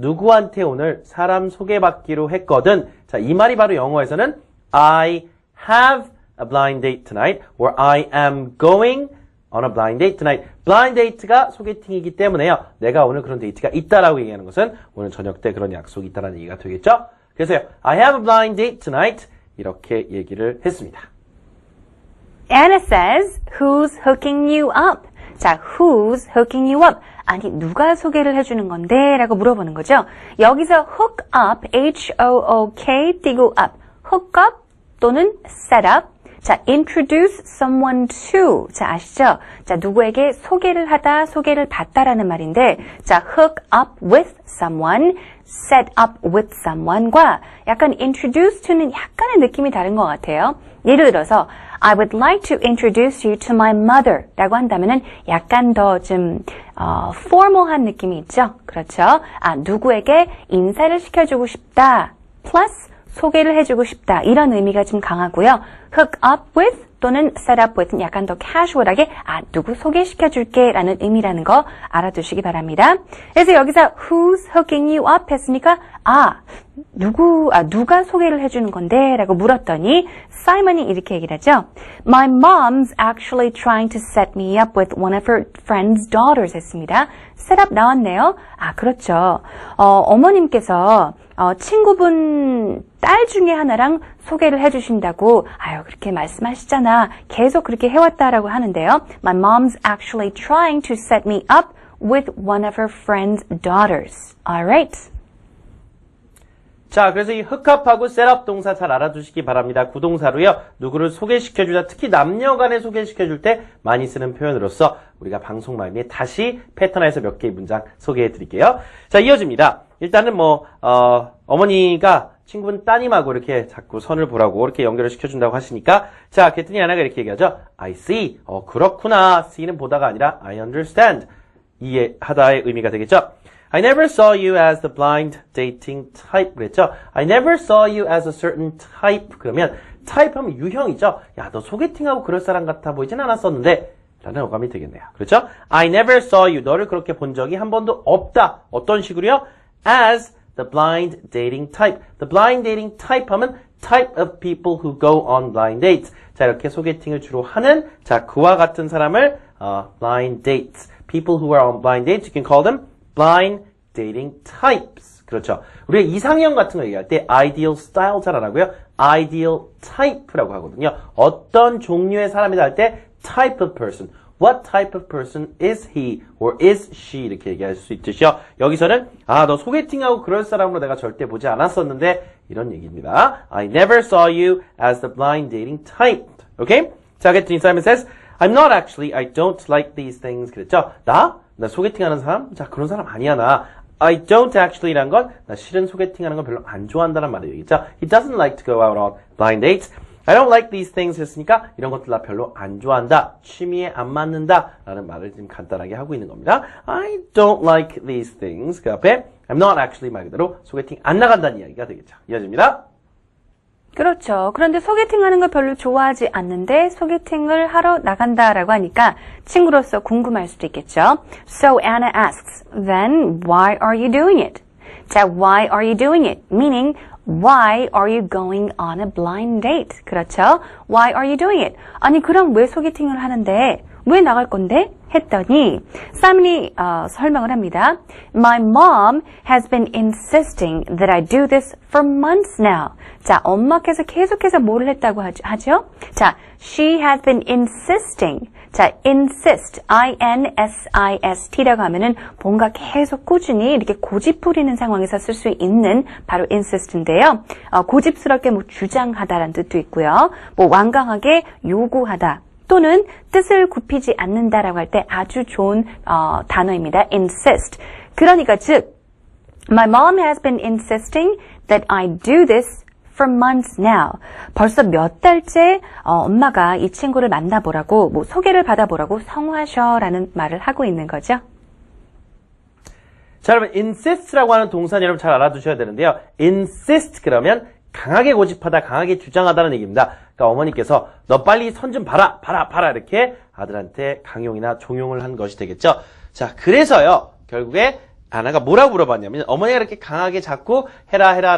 누구한테 오늘 사람 소개받기로 했거든. 자, 이 말이 바로 영어에서는 I have a blind date tonight or I am going on a blind date tonight. blind date가 소개팅이기 때문에요. 내가 오늘 그런 데이트가 있다라고 얘기하는 것은 오늘 저녁 때 그런 약속이 있다라는 얘기가 되겠죠? 그래서요. I have a blind date tonight. 이렇게 얘기를 했습니다. Anna says, who's hooking you up? 자, who's hooking you up? 아니, 누가 소개를 해주는 건데? 라고 물어보는 거죠. 여기서 hook up, H-O-O-K, 띄고 up. hook up 또는 set up. 자, introduce someone to. 자, 아시죠? 자, 누구에게 소개를 하다, 소개를 받다라는 말인데, 자, hook up with someone, set up with someone과 약간 introduce to는 약간의 느낌이 다른 것 같아요. 예를 들어서, I would like to introduce you to my mother 라고 한다면은 약간 더 좀, 어, formal한 느낌이 있죠? 그렇죠? 아, 누구에게 인사를 시켜주고 싶다. plus 소개를 해주고 싶다. 이런 의미가 좀 강하고요. hook up with 또는 set up with는 약간 더 casual하게 아 누구 소개시켜줄게 라는 의미라는 거 알아두시기 바랍니다. 그래서 여기서 who's hooking you up 했으니까 아 누구 아 누가 소개를 해주는 건데 라고 물었더니 사이먼이 이렇게 얘기를 하죠. My mom's actually trying to set me up with one of her friend's daughters 했습니다. set up 나왔네요. 아 그렇죠. 어, 어머님께서 어, 친구분 딸 중에 하나랑 소개를 해주신다고 아유 그렇게 말씀하시잖아 계속 그렇게 해왔다라고 하는데요. My mom's actually trying to set me up with one of her friend's daughters. Alright. 자, 그래서 이 흑합하고 셋업 동사 잘 알아두시기 바랍니다. 구동사로요. 누구를 소개시켜주다 특히 남녀 간에 소개시켜줄 때 많이 쓰는 표현으로서 우리가 방송 말미에 다시 패턴화해서 몇 개의 문장 소개해 드릴게요. 자, 이어집니다. 일단은 뭐, 어, 어머니가 친구분 따님하고 이렇게 자꾸 선을 보라고 이렇게 연결을 시켜준다고 하시니까 자, 그랬더니 하나가 이렇게 얘기하죠. I see. 어, 그렇구나. see는 보다가 아니라 I understand. 이해하다의 의미가 되겠죠. I never saw you as the blind dating type 그랬죠? I never saw you as a certain type 그러면 type 하면 유형이죠? 야, 너 소개팅하고 그럴 사람 같아 보이진 않았었는데 라는 어감이 되겠네요. 그렇죠? I never saw you. 너를 그렇게 본 적이 한 번도 없다. 어떤 식으로요? As the blind dating type. The blind dating type 하면 type of people who go on blind dates. 자, 이렇게 소개팅을 주로 하는 자, 그와 같은 사람을 어, blind dates. People who are on blind dates, you can call them blind dating types. 그렇죠. 우리가 이상형 같은 거 얘기할 때 ideal style 잘 알아고요. ideal type라고 하거든요. 어떤 종류의 사람이다 할 때 type of person. What type of person is he or is she 이렇게 얘기할 수 있듯이요. 여기서는 아 너 소개팅하고 그럴 사람으로 내가 절대 보지 않았었는데 이런 얘기입니다. I never saw you as the blind dating type. Okay? 자, 그랬더니 Simon says, I'm not actually, I don't like these things. 그랬죠? 나? 나 소개팅하는 사람? 자, 그런 사람 아니야, 나. I don't actually란 건, 나 실은 소개팅하는 건 별로 안 좋아한다는 말이죠. He doesn't like to go out on blind dates. I don't like these things 했으니까 이런 것들 나 별로 안 좋아한다. 취미에 안 맞는다. 라는 말을 지금 간단하게 하고 있는 겁니다. I don't like these things. 그 앞에 I'm not actually 말 그대로 소개팅 안 나간다는 이야기가 되겠죠. 이어집니다. 그렇죠. 그런데 소개팅하는 걸 별로 좋아하지 않는데 소개팅을 하러 나간다라고 하니까 친구로서 궁금할 수도 있겠죠. So Anna asks, then why are you doing it? 자, why are you doing it? Meaning, why are you going on a blind date? 그렇죠. Why are you doing it? 아니, 그럼 왜 소개팅을 하는데? 왜 나갈 건데? 했더니 사문이 어, 설명을 합니다. My mom has been insisting that I do this for months now. 자, 엄마께서 계속해서 뭐를 했다고 하죠? 자, she has been insisting. 자, insist, I-N-S-I-S-T라고 하면은 뭔가 계속 꾸준히 이렇게 고집 부리는 상황에서 쓸 수 있는 바로 insist인데요. 어, 고집스럽게 뭐 주장하다라는 뜻도 있고요. 뭐 완강하게 요구하다. 또는 뜻을 굽히지 않는다라고 할 때 아주 좋은 어, 단어입니다. insist. 그러니까 즉 My mom has been insisting that I do this for months now. 벌써 몇 달째 어, 엄마가 이 친구를 만나보라고 뭐 소개를 받아보라고 성화셔라는 말을 하고 있는 거죠. 자, 여러분 insist라고 하는 동사는 여러분 잘 알아두셔야 되는데요. insist 그러면 강하게 고집하다, 강하게 주장하다는 얘기입니다. 그러니까 어머니께서 너 빨리 선 좀 봐라, 봐라, 봐라 이렇게 아들한테 강용이나 종용을 한 것이 되겠죠. 자, 그래서요. 결국에 아나가 뭐라고 물어봤냐면 어머니가 이렇게 강하게 자꾸 해라 해라